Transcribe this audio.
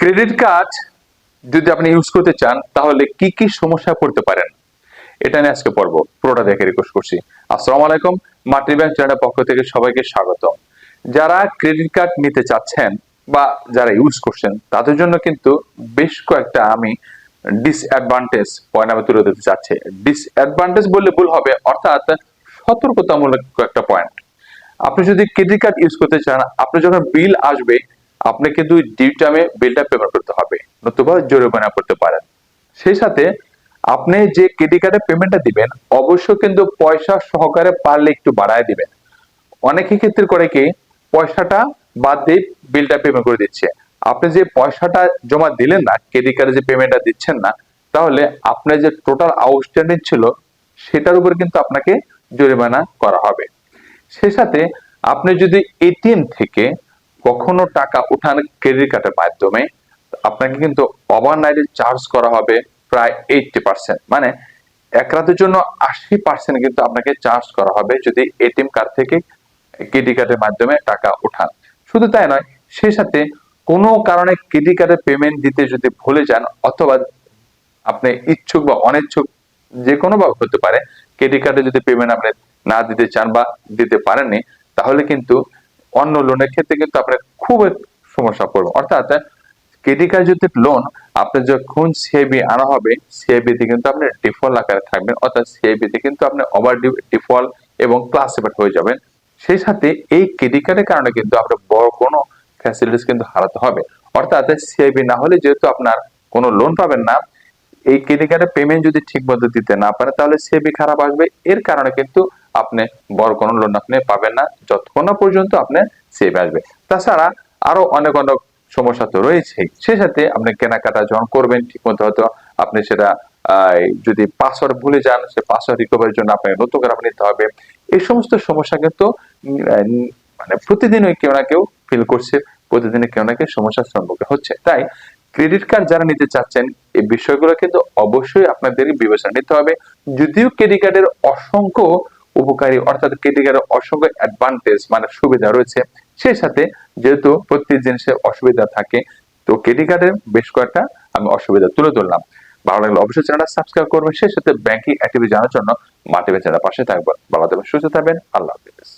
Credit card যদি আপনি use করতে চান, তাহলে কি কি সমস্যা পড়তে পারেন? এটা নিয়ে আজকে পড়ব পুরোটা দেখে রিকোয়েস্ট করছি। আসসালামু আলাইকুম। মাটি ব্যাংক চ্যানেলের পক্ষ থেকে সবাইকে স্বাগত যারা ক্রেডিট কার্ড নিতে চাচ্ছেন বা যারা ইউজ করছেন, তাদের জন্য কিন্তু বেশ কয়েকটা আমি ডিসঅ্যাডভান্টেজ পয়েন্ট আমি তুলে দিতে চাচ্ছি। ডিসঅ্যাডভান্টেজ বললে ভুল হবে, অর্থাৎ সতর্কতামূলক কয়েকটা পয়েন্ট আপনি যদি ক্রেডিট কার্ড ইউজ করতে চান আপনি যখন বিল আসবে আপনি কিন্তু ডিউ টাইমে বিলটা পেমেন্ট করতে হবে, নতুবা জরিমানা করতে পারেন। সেই সাথে আপনি যে ক্রেডিট কার্ডের পেমেন্টটা দিবেন, অবশ্যই কিন্তু পয়সা সহকারে পারলে একটু বাড়ায় দিবেন। অনেকের ক্ষেত্রে করে কি, পয়সাটা বাদ দিয়ে বিলটা পেমেন্ট করে দিচ্ছে। আপনি যে পয়সাটা জমা দিলেন না ক্রেডিট কার্ডে যে পেমেন্টটা দিচ্ছেন না, তাহলে আপনার যে টোটাল আউটস্ট্যান্ডিং ছিল, সেটার উপর কিন্তু আপনাকে জরিমানা করা হবে। সেই সাথে আপনি যদি এটিএম থেকে কখনো টাকা উঠান ক্রেডিট কার্ডের মাধ্যমে, আপনাকে কিন্তু ওভারনাইটে চার্জ করা হবে প্রায় এইটটি পার্সেন্ট মানে এক রাতের জন্য আশি পার্সেন্ট কিন্তু আপনাকে চার্জ করা হবে যদি এটিএম কার্ড থেকে ক্রেডিট কার্ডের মাধ্যমে টাকা উঠান। শুধু তাই নয়, সেই সাথে কোনো কারণে ক্রেডিট কার্ডের পেমেন্ট দিতে যদি ভুলে যান অথবা আপনি ইচ্ছুক বা অনিচ্ছুক যে কোনো ভাবে হতে পারে ক্রেডিট কার্ডে যদি পেমেন্ট আপনি না দিতে চান বা দিতে পারেননি, তাহলে কিন্তু অন্য লোনের ক্ষেত্রে কিন্তু আপনার খুব সমস্যা পড়বে। অর্থাৎ ক্রেডিট কার্ড যদি লোন আপনার যখন সিআইবি আনা হবে সিআইবি তে কিন্তু আপনি ডিফল্ট আকারে থাকবেন, অর্থাৎ সিআইবি তে কিন্তু আপনি ওভার ডিফল্ট এবং ক্লাসিফাইড হয়ে যাবেন। সেই সাথে এই ক্রেডিট কার্ডের কারণে কিন্তু আপনার বড় কোনো ফ্যাসিলিটিস কিন্তু হারাতে হবে। অর্থাৎ সিআইবি না হলে যেহেতু আপনার কোনো লোন পাবেন না, এই ক্রেডিট কার্ডের পেমেন্ট যদি ঠিক মতো দিতে না পারে, তাহলে সিএবি খারাপ আসবে। এর কারণে কিন্তু আপনি বড় কোনো লোন আপনি পাবেন না। যতক্ষণ না পর্যন্ত আপনি সিএবি আসবে। তাছাড়া আরও অনেক অনেক সমস্যা তো রয়েছেই। সেই সাথে আপনি কেনাকাটা যখন করবেন ঠিক মতো হয়তো আপনি সেটা যদি পাসওয়ার্ড ভুলে যান, সে পাসওয়ার্ড রিকভারির জন্য আপনাকে নতুন আবার নিতে হবে। এই সমস্ত সমস্যা কিন্তু মানে প্রতিদিনই কেউ না কেউ ফিল করছে। প্রতিদিনে কেউ না কেউ সমস্যার সম্মুখীন হচ্ছে। তাই ক্রেডিট কার্ড যারা নিতে চাচ্ছেন, এই বিষয়গুলো কিন্তু অবশ্যই আপনাদের বিবেচনা নিতে হবে। যদিও ক্রেডিট কার্ডের অসংখ্য উপকারী অর্থাৎ ক্রেডিট অসংখ্য অ্যাডভান্টেজ মানে সুবিধা রয়েছে। সেই সাথে যেহেতু প্রত্যেক জিনিসের অসুবিধা থাকে, তো ক্রেডিট কার্ডের বেশ কয়েকটা আমি অসুবিধা তুলে ধরলাম। ভালো লাগলে অবশ্যই চ্যানেলটা সাবস্ক্রাইব করবেন, সেই সাথে ব্যাংকিং অ্যাক্টিভিটি জানার জন্য মাটি চ্যানেল পাশে থাকবেন। ভালো থাকবেন, সুস্থ থাকবেন, আল্লাহ হাফিজ।